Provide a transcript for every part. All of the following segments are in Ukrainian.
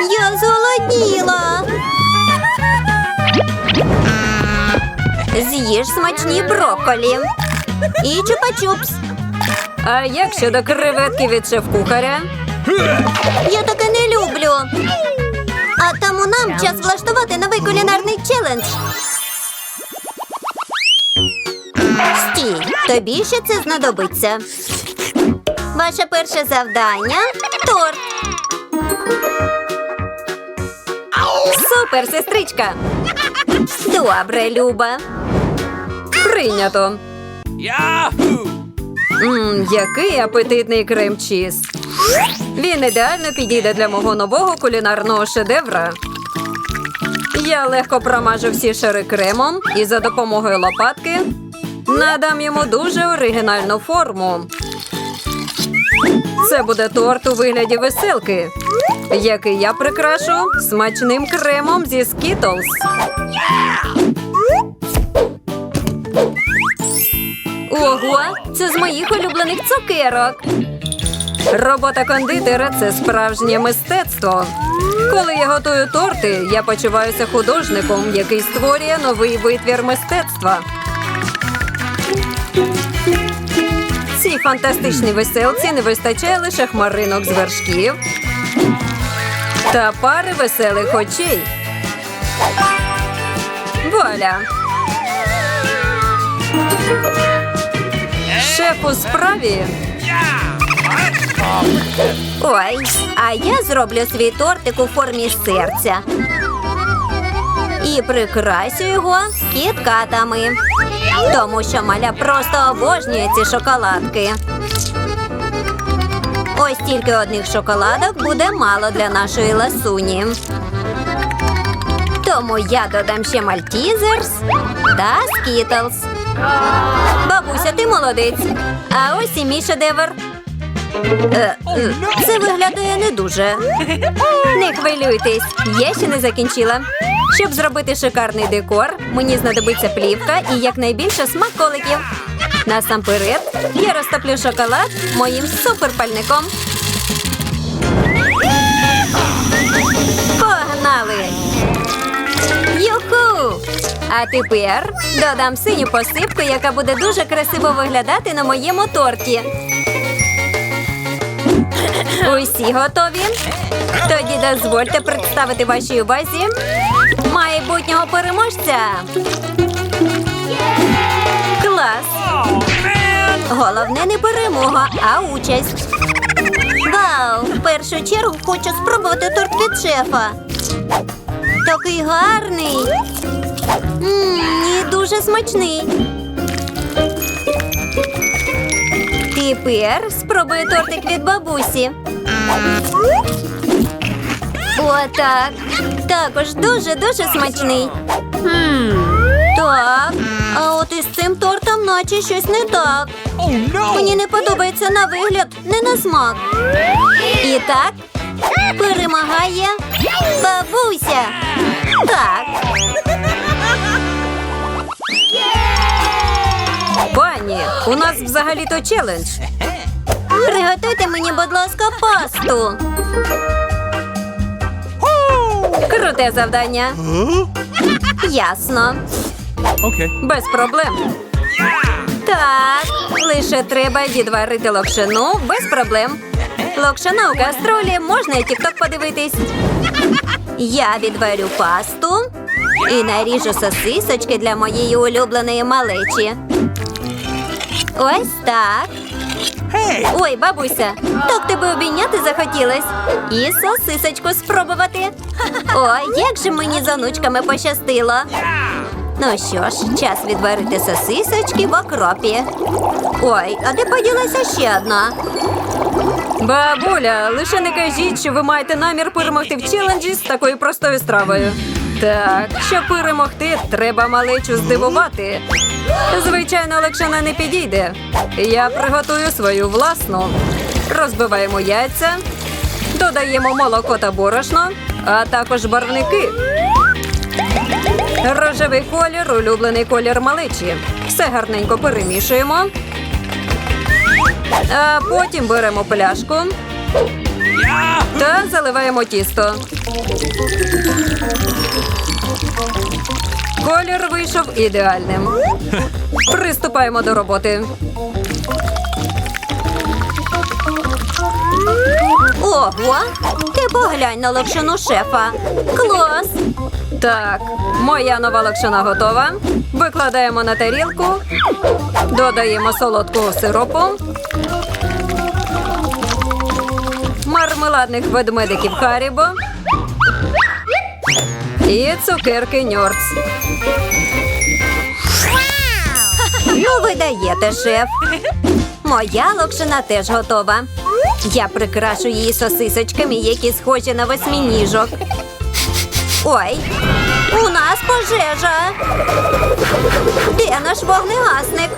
Я зголодніла. З'їж смачні брокколі. І чупа-чупс. А як щодо креветки від шеф-кухаря? Я таке не люблю. А тому нам час влаштувати новий кулінарний челендж. Стій, тобі ще це знадобиться. Ваше перше завдання торт. Супер, сестричка! Добре, Люба. Прийнято. Мм, який апетитний крем-чіз. Він ідеально підійде для мого нового кулінарного шедевра. Я легко промажу всі шари кремом і за допомогою лопатки надам йому дуже оригінальну форму. Це буде торт у вигляді веселки, який я прикрашу смачним кремом зі Skittles. Ого, це з моїх улюблених цукерок. Робота кондитера це справжнє мистецтво. Коли я готую торти, я почуваюся художником, який створює новий витвір мистецтва. Цій фантастичній веселці не вистачає лише хмаринок з вершків та пари веселих очей. Вуаля! Шеф у справі. Ой, а я зроблю свій тортик у формі серця. І прикрасю його кіткатами. Тому що маля просто обожнює ці шоколадки. Ось тільки одних шоколадок буде мало для нашої ласуні. Тому я додам ще мальтізерс та скітлс. Бабуся, ти молодець. А ось і мій шедевр. Е, е, Це виглядає не дуже. Не хвилюйтесь, я ще не закінчила. Щоб зробити шикарний декор, мені знадобиться плівка і якнайбільше смаколиків. Насамперед я розтоплю шоколад моїм суперпальником. Погнали! Юху! А тепер додам синю посипку, яка буде дуже красиво виглядати на моєму торті. Усі готові? Тоді дозвольте представити вашій увазі майбутнього переможця. Головне не перемога, а участь. Вау! В першу чергу хочу спробувати торт від шефа. Такий гарний. М, І дуже смачний. Тепер спробую тортик від бабусі. Отак. Також дуже-дуже смачний. Так. А от із цим тортом наче щось не так. Мені не подобається на вигляд, не на смак. І так перемагає бабуся. Так. Пані, у нас взагалі-то челендж. Приготуйте мені, будь ласка, пасту. Круте завдання. Ясно. Okay. Без проблем. Так. Лише треба відварити локшину без проблем. Локшина у кастролі, можна і тікток подивитись. Я відварю пасту і наріжу сосисочки для моєї улюбленої малечі. Ось так. Ой, бабуся, так тебе обійняти захотілось. І сосисочку спробувати. Ой, як же мені з онучками пощастило. Ну що ж, час відварити сосисочки в окропі. Ой, а де поділася ще одна? Бабуля, лише не кажіть, що ви маєте намір перемогти в челенджі з такою простою стравою. Так, щоб перемогти, треба малечу здивувати. Звичайно, локшина не підійде. Я приготую свою власну. Розбиваємо яйця, додаємо молоко та борошно, а також барвники. Рожевий колір, улюблений колір малечі. Все гарненько перемішуємо. А потім беремо пляшку Та заливаємо тісто. Колір вийшов ідеальним. Приступаємо до роботи. Ого, ти поглянь на локшину шефа. Клас! Так, моя нова локшина готова. Викладаємо на тарілку, додаємо солодкого сиропу, мармеладних ведмедиків Харібо і цукерки Ньорц. Ну, ви даєте, шеф. Моя локшина теж готова. Я прикрашу її сосисочками, які схожі на восьминіжок. Ой, у нас пожежа. Де наш вогнегасник?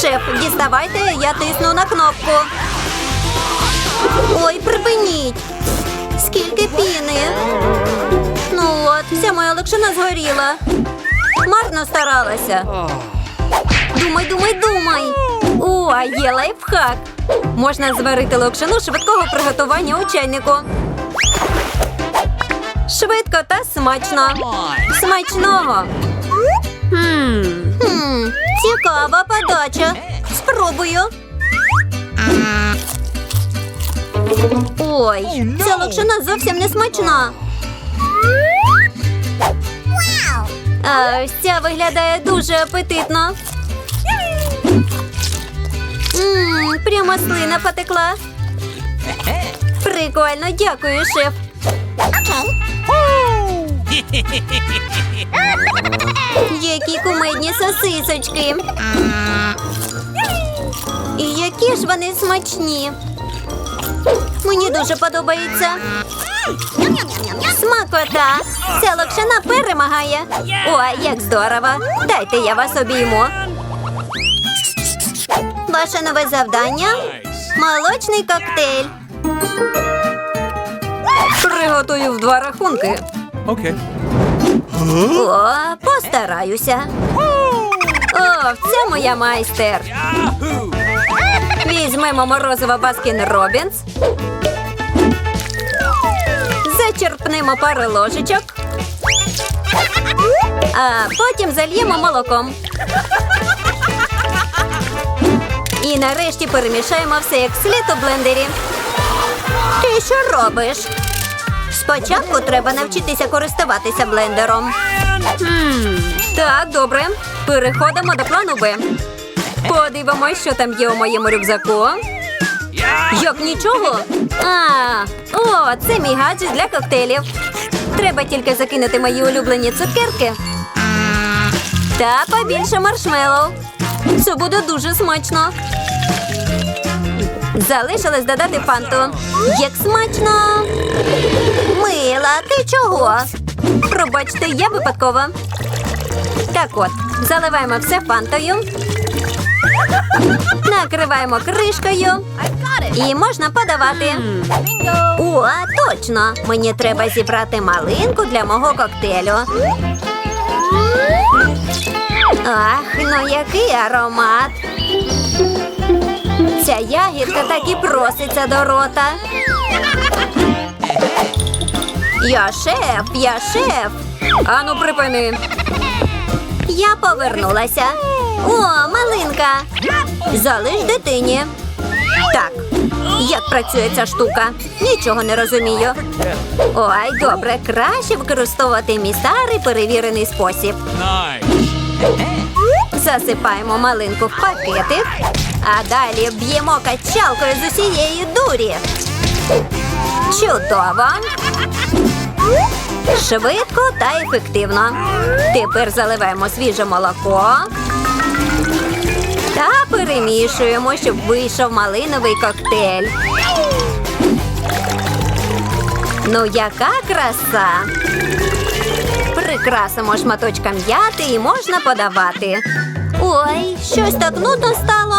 Шеф, діставайте, я тисну на кнопку. Ой, припиніть. Скільки піни. Ну от, вся моя локшина згоріла. Марно старалася. Думай, думай, думай. О, а є лайфхак. Можна зварити локшину швидкого приготування у чайнику. Швидко та смачно. Смачного. Хм, цікава подача. Спробую. Ой, ця локшина зовсім не смачна. А ось ця виглядає дуже апетитно. Ммм, прямо слина потекла. Прикольно, дякую, шеф. Які кумедні сосисочки. І які ж вони смачні. Мені дуже подобається. Смакота! Ця локшина перемагає. Ой, як здорово! Дайте я вас обійму. Ваше нове завдання молочний коктейль. Приготую в два рахунки. Okay. О, постараюся. О, це моя майстер. Візьмемо морозиво Баскін Робінс. Зачерпнемо пару ложечок. А потім зальємо молоком. І нарешті перемішаємо все як слід у блендері. Ти що робиш? Спочатку треба навчитися користуватися блендером. Так, добре. Переходимо до плану Б. Подивимось, що там є у моєму рюкзаку. Як нічого? А, о, це мій гаджет для коктейлів. Треба тільки закинути мої улюблені цукерки. Та побільше маршмеллоу. Це буде дуже смачно. Залишилось додати фанту. Як смачно! Чого? Пробачте, я випадково. Так от, заливаємо все фантою. Накриваємо кришкою. І можна подавати. О, точно! Мені треба зібрати малинку для мого коктейлю. Ах, ну який аромат! Ця ягідка так і проситься до рота. Я шеф, я шеф. Ану, припини. Я повернулася. О, малинка. Залиш дитині. Так, як працює ця штука? Нічого не розумію. Ой, добре, краще використовувати мій старий перевірений спосіб. Засипаємо малинку в пакетик, а далі б'ємо качалкою з усієї дурі. Чудово! Швидко та ефективно. Тепер заливаємо свіже молоко та перемішуємо, щоб вийшов малиновий коктейль. Ну, яка краса! Прикрасимо шматочком м'яти і можна подавати. Ой, щось так нудно стало.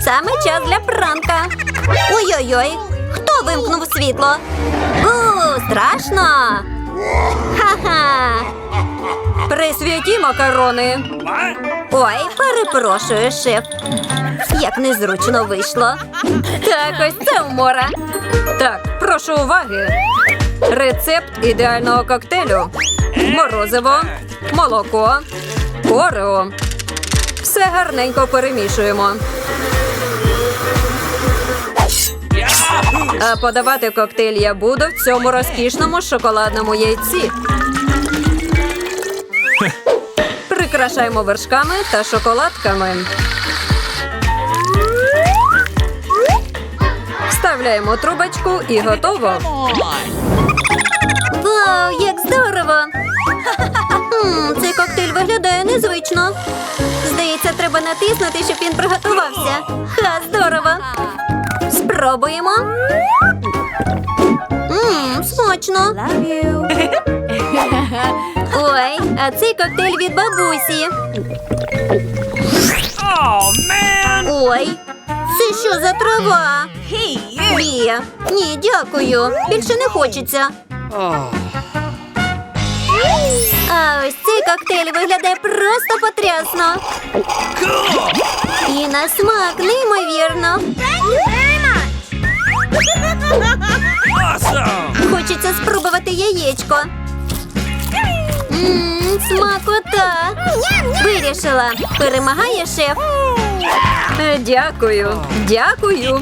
Саме час для пранка. Ой-ой-ой, хто вимкнув світло? Страшно. Ха-ха. Присвяті макарони. Ой, перепрошую, шеф. Як незручно вийшло. Так, ось це умора. Так, прошу уваги. Рецепт ідеального коктейлю. Морозиво, молоко, орео. Все гарненько перемішуємо. Подавати коктейль я буду в цьому розкішному шоколадному яйці. Прикрашаємо вершками та шоколадками. Вставляємо трубочку і готово. Вау, як здорово! Цей коктейль виглядає незвично. Здається, треба натиснути, щоб він приготувався. Ха, здорово! Спробуємо. Мм, смачно. Ой, а цей коктейль від бабусі. Ой, це що за трава? Вія, ні, дякую. Більше не хочеться. А ось цей коктейль виглядає просто потрясно. І на смак неймовірно. Хочеться спробувати яєчко. Ммм, смакота. Вирішила. Перемагає шеф. Е, Дякую, дякую.